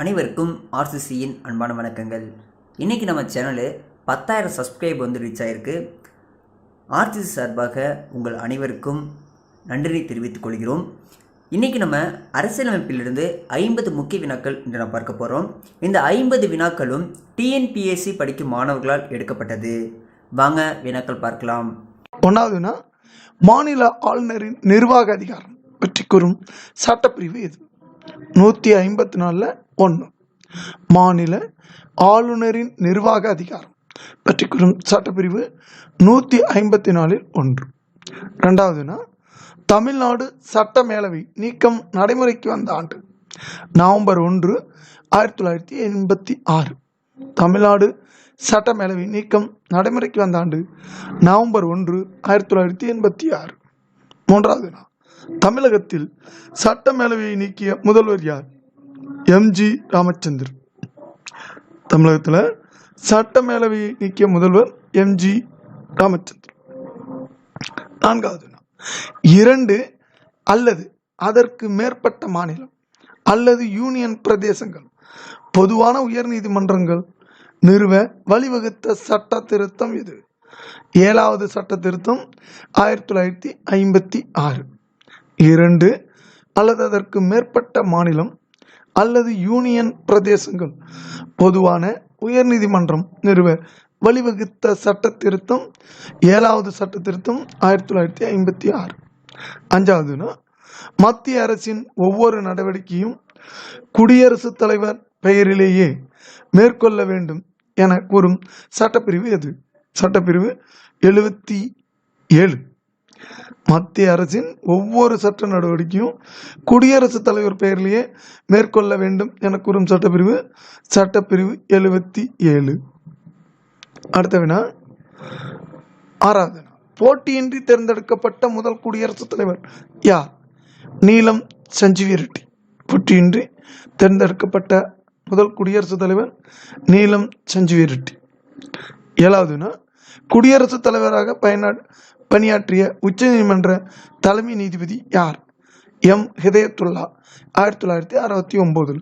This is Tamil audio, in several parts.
அனைவருக்கும் ஆர்சிசியின் அன்பான வணக்கங்கள். இன்றைக்கி நம்ம சேனலு பத்தாயிரம் சப்ஸ்கிரைப் வந்து ரீச் ஆகிருக்கு ஆர்சிசி சார்பாக உங்கள் அனைவருக்கும் நன்றி தெரிவித்துக் கொள்கிறோம். இன்றைக்கி நம்ம அரசியலமைப்பிலிருந்து ஐம்பது முக்கிய வினாக்கள் இன்று நாம் பார்க்க போகிறோம் இந்த ஐம்பது வினாக்களும் டிஎன்பிஎஸ்சி படிக்கும் மாணவர்களால் எடுக்கப்பட்டது. வாங்க வினாக்கள் பார்க்கலாம். ஒன்றாவதுனா மாநில ஆளுநரின் நிர்வாக அதிகாரம் பற்றி கூறும் சட்டப்பிரிவு இது நூற்றி ஐம்பத்தி நாலில் ஒன்று. மாநில ஆளுநரின் நிர்வாக அதிகாரம். பற்றி கூறும் சட்டப்பிரிவு நூற்றி ஐம்பத்தி நாலில் ஒன்று. ரெண்டாவதுனா தமிழ்நாடு சட்ட மேலவை நீக்கம் நடைமுறைக்கு வந்த ஆண்டு நவம்பர் ஒன்று ஆயிரத்தி தொள்ளாயிரத்தி எண்பத்தி ஆறு. தமிழ்நாடு சட்ட மேலவை நீக்கம் நடைமுறைக்கு வந்த ஆண்டு நவம்பர் ஒன்று ஆயிரத்தி தொள்ளாயிரத்தி எண்பத்தி ஆறு. மூன்றாவது நாள் தமிழகத்தில் சட்ட மேலவையை நீக்கிய முதல்வர் யார்? எம்ஜி ராமச்சந்திரன். தமிழகத்தில் சட்டமேலவையை நீக்கிய முதல்வர் எம்ஜி ராமச்சந்திரன். நான்காவது இரண்டு அல்லது அதற்கு மேற்பட்ட மாநிலம் அல்லது யூனியன் பிரதேசங்கள் பொதுவான உயர்நீதிமன்றங்கள் நிறுவ வழிவகுத்த சட்ட திருத்தம் இது. ஏழாவது சட்ட திருத்தம் ஆயிரத்தி தொள்ளாயிரத்தி ஐம்பத்தி ஆறு. இரண்டு அல்லது அதற்கு மேற்பட்ட மாநிலம் அல்லது யூனியன் பிரதேசங்கள். பொதுவான உயர்நீதிமன்றம் நிறுவ வழிவகுத்த சட்ட திருத்தம் ஏழாவது சட்ட திருத்தம் ஆயிரத்தி தொள்ளாயிரத்தி ஐம்பத்தி ஆறு. அஞ்சாவதுனா மத்திய அரசின் ஒவ்வொரு நடவடிக்கையும் குடியரசுத் தலைவர் பெயரிலேயே மேற்கொள்ள வேண்டும் என கூறும் சட்டப்பிரிவு எது? சட்டப்பிரிவு எழுபத்தி ஏழு. மத்திய அரசின் ஒவ்வொரு சட்ட நடவடிக்கையும் குடியரசுத் தலைவர் பெயரிலேயே மேற்கொள்ள வேண்டும் என கூறும் சட்டப்பிரிவு சட்டப்பிரிவு எழுபத்தி ஏழு. அடுத்த வினா ஆறாவது போட்டியின்றி தேர்ந்தெடுக்கப்பட்ட முதல் குடியரசுத் தலைவர் யார்? நீலம் சஞ்சீவி ரெட்டி போட்டியின்றி தேர்ந்தெடுக்கப்பட்ட முதல் குடியரசுத் தலைவர் நீலம் சஞ்சீவி ரெட்டி ஏழாவதுனா குடியரசுத் தலைவராக பயனா பணியாற்றிய உச்சநீதிமன்ற தலைமை நீதிபதி யார்? எம். ஹிதயத்துல்லா ஆயிரத்தி தொள்ளாயிரத்தி அறுபத்தி ஒம்போதில்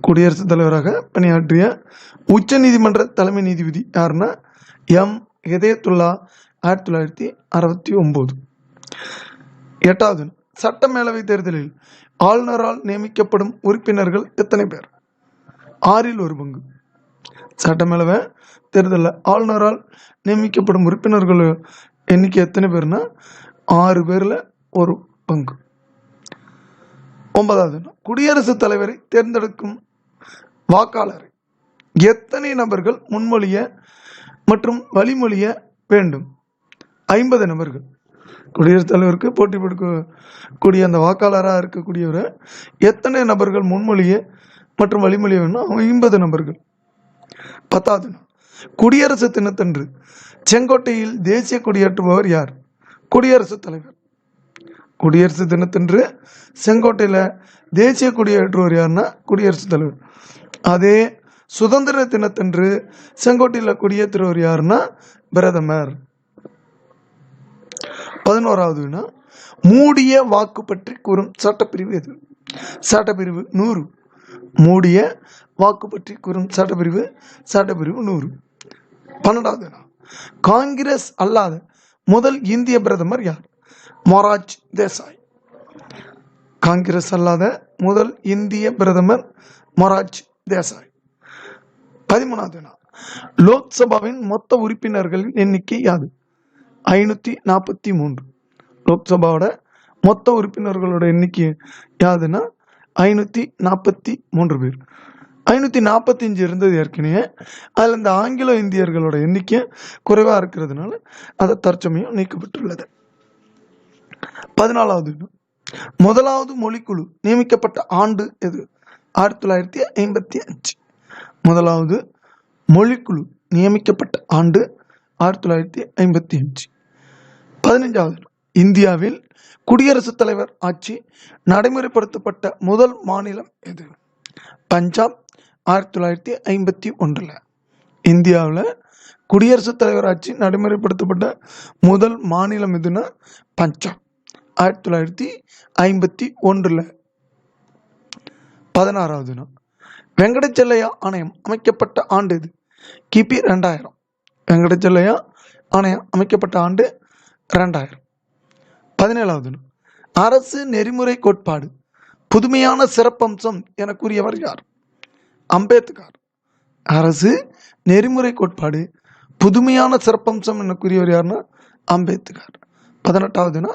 குடியரசுத் தலைவராக பணியாற்றிய உச்சநீதிமன்ற தலைமை நீதிபதி யாருன்னா எம். ஹிதயத்துல்லா ஆயிரத்தி தொள்ளாயிரத்தி அறுபத்தி ஒம்போது எட்டாவது சட்டமேலவை தேர்தலில் ஆளுநரால் நியமிக்கப்படும் உறுப்பினர்கள் எத்தனை பேர்? ஆறில் ஒரு பங்கு. சட்டமேலவை தேர்தலில் ஆளுநரால் நியமிக்கப்படும் உறுப்பினர்கள் எண்ணிக்கை எத்தனை பேர்னா ஆறு பேரில் ஒரு பங்கு. ஒன்பதாவது குடியரசுத் தலைவரை தேர்ந்தெடுக்கும் வாக்காளரை எத்தனை நபர்கள் முன்மொழிய மற்றும் வழிமொழிய வேண்டும்? ஐம்பது நபர்கள். குடியரசுத் தலைவருக்கு போட்டி போடுக்கக்கூடிய அந்த வாக்காளராக இருக்கக்கூடியவரை எத்தனை நபர்கள் முன்மொழிய மற்றும் வழிமொழிய வேணும் ஐம்பது நபர்கள். பத்தாவது நாள். குடியரசு தினத்தன்று செங்கோட்டையில் தேசிய கொடியேற்றுபவர் யார்? குடியரசுத் தலைவர். குடியரசு தினத்தன்று செங்கோட்டையில் தேசிய கொடியேற்றுவர் யாருன்னா குடியரசுத் தலைவர். அதே சுதந்திர தினத்தன்று செங்கோட்டையில் கொடியேற்றுவர் யாருன்னா பிரதமர். பதினோராவதுனா மூடிய வாக்கு பற்றி கூறும் சட்டப்பிரிவு எது? சட்டப்பிரிவு நூறு. மூடிய வாக்கு பற்றி கூறும் சட்டப்பிரிவு சட்டப்பிரிவு நூறு. பன்னெண்டாவது காங்கிரஸ் அல்லாத முதல் இந்திய பிரதமர் யார்? மொராஜ் தேசாய். காங்கிரஸ் அல்லாத முதல் இந்திய பிரதமர் மொராஜ் தேசாய். பதிமூணாவது வினா லோக்சபாவின் மொத்த உறுப்பினர்களின் எண்ணிக்கை யாது? ஐநூற்றி நாற்பத்தி மூன்று. லோக்சபாவோட மொத்த உறுப்பினர்களோட எண்ணிக்கை யாதுன்னா ஐநூற்றி நாற்பத்தி மூன்று பேர். ஐநூற்றி நாற்பத்தஞ்சு இருந்தது ஏற்கனவே. அதில் இந்த ஆங்கிலோ இந்தியர்களோட எண்ணிக்கை குறைவாக இருக்கிறதுனால அதை தற்சமயம் நீக்கப்பட்டுள்ளது. பதினாலாவது முதலாவது மொழிக்குழு நியமிக்கப்பட்ட ஆண்டு எது? ஆயிரத்தி தொள்ளாயிரத்தி ஐம்பத்தி அஞ்சு. முதலாவது மொழிக்குழு நியமிக்கப்பட்ட ஆண்டு ஆயிரத்தி தொள்ளாயிரத்தி ஐம்பத்தி அஞ்சு. பதினஞ்சாவது இந்தியாவில் குடியரசுத் தலைவர் ஆட்சி நடைமுறைப்படுத்தப்பட்ட முதல் மாநிலம் எது? பஞ்சாப் ஆயிரத்தி தொள்ளாயிரத்தி ஐம்பத்தி ஒன்றில். இந்தியாவில் குடியரசுத் தலைவர் ஆட்சி நடைமுறைப்படுத்தப்பட்ட முதல் மாநிலம் எதுன்னா பஞ்சாப் ஆயிரத்தி தொள்ளாயிரத்தி ஐம்பத்தி ஒன்றில். பதினாறாவது நாள். வெங்கடச்செல்லையா ஆணையம் அமைக்கப்பட்ட ஆண்டு இது கிபி ரெண்டாயிரம். வெங்கடச்செல்லையா ஆணையம் அமைக்கப்பட்ட ஆண்டு ரெண்டாயிரம். பதினேழாவது அரசு நெறிமுறை கோட்பாடு புதுமையான சிறப்பம்சம் என கூறியவர் யார்? அம்பேத்கர். அரசு நெறிமுறை கோட்பாடு புதுமையான சிறப்பம்சம் என கூறியவர் யாருன்னா அம்பேத்கர் பதினெட்டாவதுனா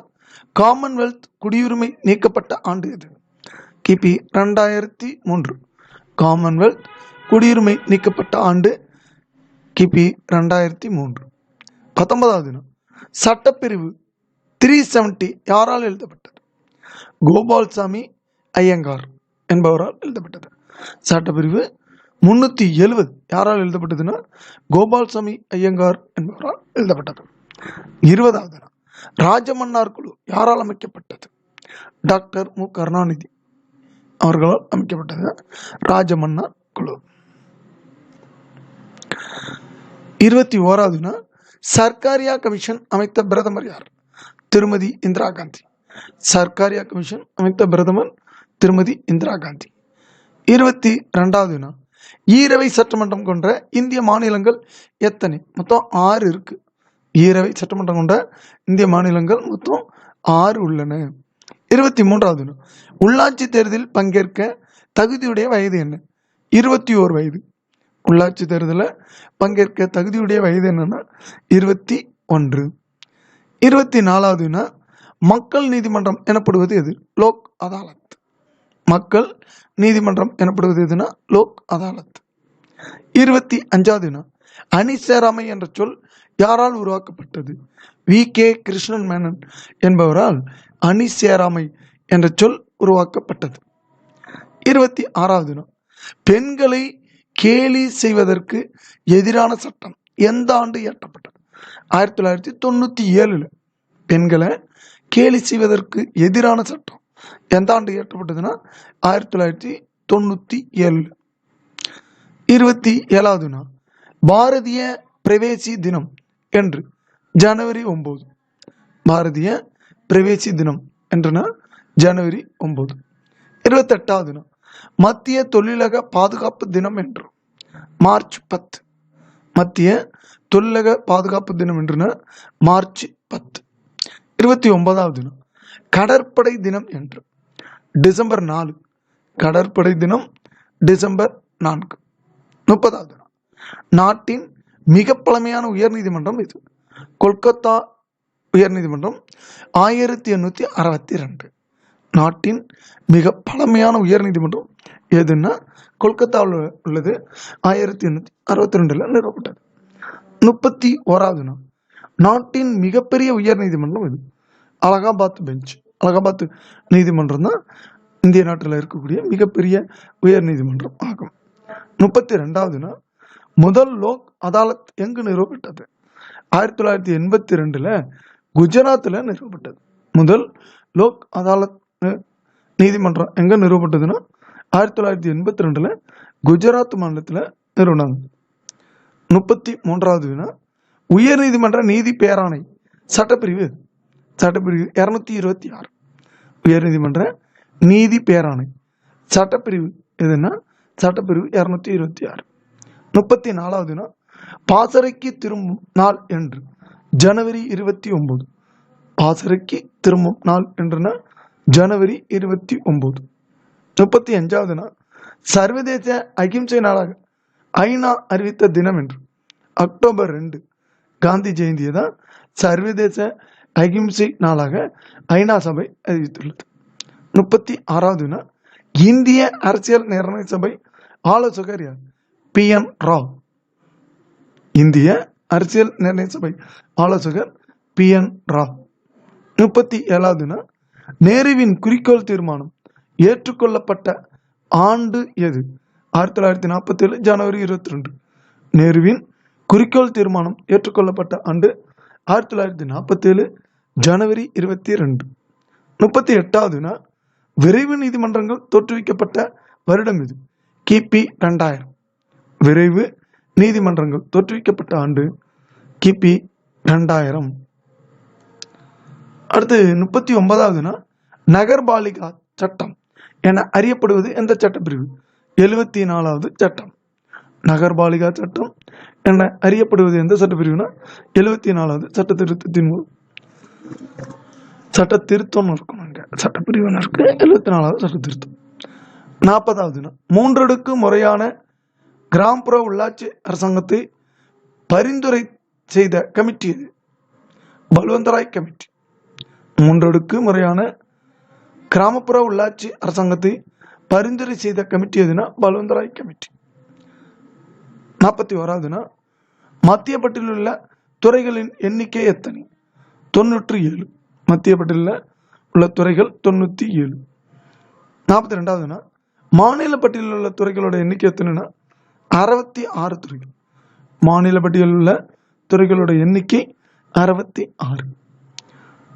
காமன்வெல்த் குடியுரிமை நீக்கப்பட்ட ஆண்டு இது. கிபி ரெண்டாயிரத்தி மூன்று. காமன்வெல்த் குடியுரிமை நீக்கப்பட்ட ஆண்டு கிபி ரெண்டாயிரத்தி மூன்று. பத்தொன்பதாவது நாள் சட்டப்பிரிவு த்ரீ செவன்டி யாரால் எழுதப்பட்டது? கோபால்சாமி ஐயங்கார் என்பவரால் எழுதப்பட்டது. சட்டப்பிரிவு முன்னூற்றி எழுபது யாரால் எழுதப்பட்டதுன்னா கோபால்சாமி ஐயங்கார் என்பவரால் எழுதப்பட்டது. இருபதாவது ராஜமன்னார் குழு யாரால் அமைக்கப்பட்டது? டாக்டர் மு. கருணாநிதி அவர்களால் அமைக்கப்பட்டது ராஜமன்னார் குழு. இருபத்தி ஓராவதுனா சர்க்காரியா கமிஷன் அமைத்த பிரதமர் யார்? திருமதி இந்திரா காந்தி. சர்க்காரியா கமிஷன் அமைத்த பிரதமர் திருமதி இந்திரா காந்தி. இருபத்தி ரெண்டாவதுனா ஈரவை சட்டமன்றம் கொண்ட இந்திய மாநிலங்கள் எத்தனை? மொத்தம் ஆறு இருக்கு. ஈரவை சட்டமன்றம் கொண்ட இந்திய மாநிலங்கள் மொத்தம் ஆறு உள்ளன. இருபத்தி மூன்றாவது உள்ளாட்சி தேர்தலில் பங்கேற்க தகுதியுடைய வயது என்ன? இருபத்தி ஓர் வயது. உள்ளாட்சி தேர்தலில் பங்கேற்க தகுதியுடைய வயது என்னன்னா இருபத்தி ஒன்று. இருபத்தி நாலாவதுனா மக்கள் நீதிமன்றம் எனப்படுவது எது? லோக் அதாலத். மக்கள் நீதிமன்றம் எனப்படுவது எதுனா? லோக் அதாலத். இருபத்தி அஞ்சாவதுனா அணி சேராமை என்ற சொல் யாரால் உருவாக்கப்பட்டது? வி. கே. கிருஷ்ணன் மேனன் என்பவரால் அணி சேராமை என்ற சொல் உருவாக்கப்பட்டது. இருபத்தி ஆறாவது நாள் பெண்களை கேலி செய்வதற்கு எதிரான சட்டம் எந்த ஆண்டு இயற்றப்பட்டது? ஆயிரத்தி தொள்ளாயிரத்தி தொண்ணூற்றி ஏழில் பெண்களை கேலி செய்வதற்கு எதிரான சட்டம். எந்த ஆண்டு இயற்றப்பட்டதுன்னா? ஆயிரத்தி தொள்ளாயிரத்தி தொண்ணூற்றி ஏழில். இருபத்தி ஏழாவது நாள் பாரதிய பிரவேசி தினம் என்று ஜனவரி ஒம்பது. பாரதிய பிரவேசி தினம் என்றுனா ஜனவரி ஒம்பது. இருபத்தெட்டாவது நாள் மத்திய தொழிலக பாதுகாப்பு தினம் என்றும் மார்ச் பத்து. மத்திய தொழிலக பாதுகாப்பு தினம் என்றுனா மார்ச் பத்து. இருபத்தி ஒன்பதாவது தினம் கடற்படை தினம் என்று. டிசம்பர் நாலு கடற்படை தினம் டிசம்பர் நான்கு. முப்பதாவது தினம் நாட்டின் மிக பழமையான உயர்நீதிமன்றம் இது. கொல்கத்தா உயர்நீதிமன்றம் ஆயிரத்தி எண்ணூற்றி அறுபத்தி ரெண்டு. நாட்டின் மிக பழமையான உயர்நீதிமன்றம் எதுன்னா கொல்கத்தாவில் உள்ளது ஆயிரத்தி எண்ணூற்றி அறுபத்தி ரெண்டில் நிறுவப்பட்டது. முப்பத்தி ஓராவது நாள் நாட்டின் மிகப்பெரிய உயர் நீதிமன்றம் இது. அலகாபாத் பெஞ்ச் அலகாபாத் நீதிமன்றம் தான் இந்திய நாட்டில் இருக்கக்கூடிய மிகப்பெரிய உயர் நீதிமன்றம் ஆகும். முப்பத்தி ரெண்டாவது நாள் முதல் லோக் அதாலத் எங்கு நிறுவப்பட்டது? ஆயிரத்தி தொள்ளாயிரத்தி எண்பத்தி ரெண்டில் குஜராத்தில் நிறுவப்பட்டது. முதல் லோக் அதாலத் நீதிமன்றம் எங்கே நிறுவப்பட்டதுன்னா ஆயிரத்தி தொள்ளாயிரத்தி எண்பத்தி ரெண்டில் குஜராத் மாநிலத்தில் நிறுவனாங்க முப்பத்தி மூன்றாவது வினா உயர்நீதிமன்ற நீதி பேராணை சட்டப்பிரிவு சட்டப்பிரிவு இரநூத்தி இருபத்தி ஆறு. உயர்நீதிமன்ற நீதி பேராணை சட்டப்பிரிவு எதுன்னா சட்டப்பிரிவு இரநூத்தி இருபத்தி ஆறு. முப்பத்தி நாலாவது நாள் பாசறைக்கு திரும்பும் நாள் என்று ஜனவரி இருபத்தி ஒன்பது பாசறைக்கு திரும்பும் நாள் என்றுனா ஜனவரி இருபத்தி ஒன்பது முப்பத்தி அஞ்சாவது நாள் சர்வதேச அகிம்சை நாளாக ஐநா அறிவித்த தினம் என்று. அக்டோபர் ரெண்டு. காந்தி ஜெயந்தியை தான் சர்வதேச அகிம்சை நாளாக ஐநா சபை அறிவித்துள்ளது. முப்பத்தி ஆறாவது நாள் இந்திய அரசியல் நிர்ணய சபை ஆலோசகர் யார்? பி. என். ராவ். இந்திய அரசியல் நிர்ணய சபை ஆலோசகர் பி. என். ராவ். முப்பத்தி ஏழாவது நாள் நேருவின் குறிக்கோள் தீர்மானம் ஏற்றுக்கொள்ளப்பட்ட ஆண்டு எது? ஆயிரத்தி தொள்ளாயிரத்தி நாற்பத்தி ஏழு ஜனவரி இருபத்தி ரெண்டு நேருவின் குறிக்கோள் தீர்மானம் ஏற்றுக்கொள்ளப்பட்ட ஆண்டு ஆயிரத்தி தொள்ளாயிரத்தி நாற்பத்தி ஏழு ஜனவரி இருபத்தி ரெண்டு முப்பத்தி எட்டாவது நாள் விரைவு நீதிமன்றங்கள் தோற்றுவிக்கப்பட்ட வருடம் இது. கிபி ரெண்டாயிரம் விரைவு நீதிமன்றங்கள் தோற்றுவிக்கப்பட்ட ஆண்டு கிபி ரெண்டாயிரம் அடுத்து முப்பத்தி ஒன்பதாவதுனா நகர்பாலிகா சட்டம் என அறியப்படுவது எந்த சட்டப்பிரிவு? எழுபத்தி நாலாவது சட்டம். நகர்பாலிகா சட்டம். என அறியப்படுவது எந்த சட்டப்பிரிவுனா எழுபத்தி நாலாவது சட்ட திருத்தத்தின் மூலம். சட்ட திருத்தம்னு இருக்கும் இங்கே சட்டப்பிரிவுன்னு இருக்கு? எழுபத்தி நாலாவது சட்ட திருத்தம் நாற்பதாவதுனா மூன்றடுக்கு முறையான கிராமப்புற உள்ளாட்சி அரசாங்கத்தை பரிந்துரை செய்த கமிட்டி இது. பல்வந்தராய் கமிட்டி. மூன்றடுக்கு முறையான கிராமப்புற உள்ளாட்சி அரசாங்கத்தை பரிந்துரை செய்த கமிட்டி எதுனா? பலவந்தராய் கமிட்டி நாற்பத்தி ஓராவதுனா மத்திய பட்டியலில் உள்ள துறைகளின் எண்ணிக்கை எத்தனை? தொண்ணூற்றி ஏழு. மத்திய பட்டியலில் உள்ள துறைகள் தொண்ணூற்றி ஏழு. நாற்பத்தி ரெண்டாவதுனா மாநில பட்டியலில் உள்ள துறைகளோட எண்ணிக்கை எத்தனைனா? அறுபத்தி ஆறு துறைகள். மாநில பட்டியலில் உள்ள துறைகளோட எண்ணிக்கை அறுபத்தி ஆறு.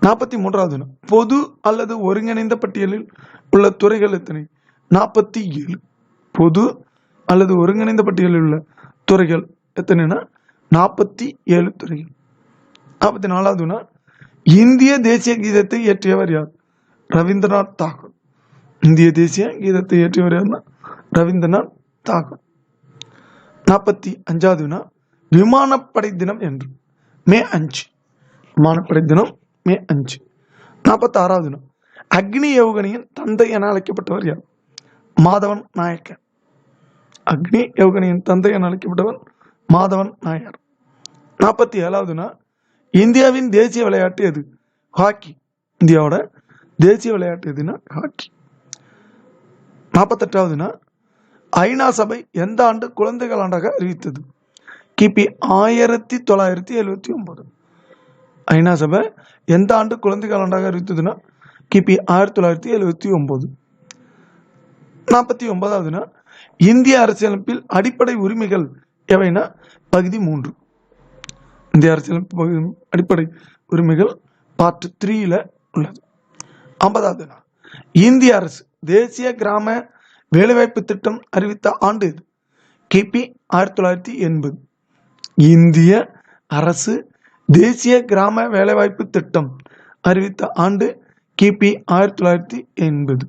நாற்பத்தி மூன்றாவது பொது அல்லது ஒருங்கிணைந்த பட்டியலில் உள்ள துறைகள் எத்தனை? நாற்பத்தி ஏழு. பொது அல்லது ஒருங்கிணைந்த பட்டியலில் உள்ள துறைகள் எத்தனைனா நாற்பத்தி ஏழு துறைகள். நாற்பத்தி நாலாவதுனா இந்திய தேசிய கீதத்தை இயற்றியவர் யார்? ரவீந்திரநாத் தாகூர். இந்திய தேசிய கீதத்தை இயற்றியவர் யார்னா? ரவீந்திரநாத் தாகூர். நாற்பத்தி அஞ்சாவதுனா விமானப்படை தினம் என்று. மே அஞ்சு. விமானப்படை தினம் மே அஞ்சு. நாற்பத்தி ஆறாவது தினம் அக்னி யோகனியின் தந்தை என அழைக்கப்பட்டவர் யார்? மாதவன் நாயக்கன் அக்னி யோகனியின் தந்தை என அழைக்கப்பட்டவன் மாதவன் நாயர். நாற்பத்தி ஏழாவதுனா இந்தியாவின் தேசிய விளையாட்டு எது? ஹாக்கி. இந்தியாவோட தேசிய விளையாட்டு எதுனா ஹாக்கி. நாற்பத்தெட்டாவதுனா ஐநா சபை எந்த ஆண்டு குழந்தைகள் ஆண்டாக அறிவித்தது? கிபி ஆயிரத்தி தொள்ளாயிரத்தி எழுபத்தி ஒன்பது ஐநா சபை எந்த ஆண்டு குழந்தைகள் ஆண்டாக அறிவித்ததுன்னா கிபி ஆயிரத்தி தொள்ளாயிரத்தி எழுபத்தி ஒன்பது நாற்பத்தி ஒன்பதாவதுனா இந்திய அரசியலமைப்பில் அடிப்படை உரிமைகள் எவைனா பகுதி மூன்று. இந்திய அரசியலமைப்பு பகுதி அடிப்படை உரிமைகள் பார்ட் த்ரீல உள்ளது. ஐம்பதாவதுனா இந்திய அரசு தேசிய கிராம வேலைவாய்ப்பு திட்டம் அறிவித்த ஆண்டு இது. கிபி ஆயிரத்தி தொள்ளாயிரத்தி எண்பது. இந்திய அரசு தேசிய கிராம வேலைவாய்ப்பு திட்டம் அறிவித்த ஆண்டு கிபி ஆயிரத்தி தொள்ளாயிரத்தி எண்பது.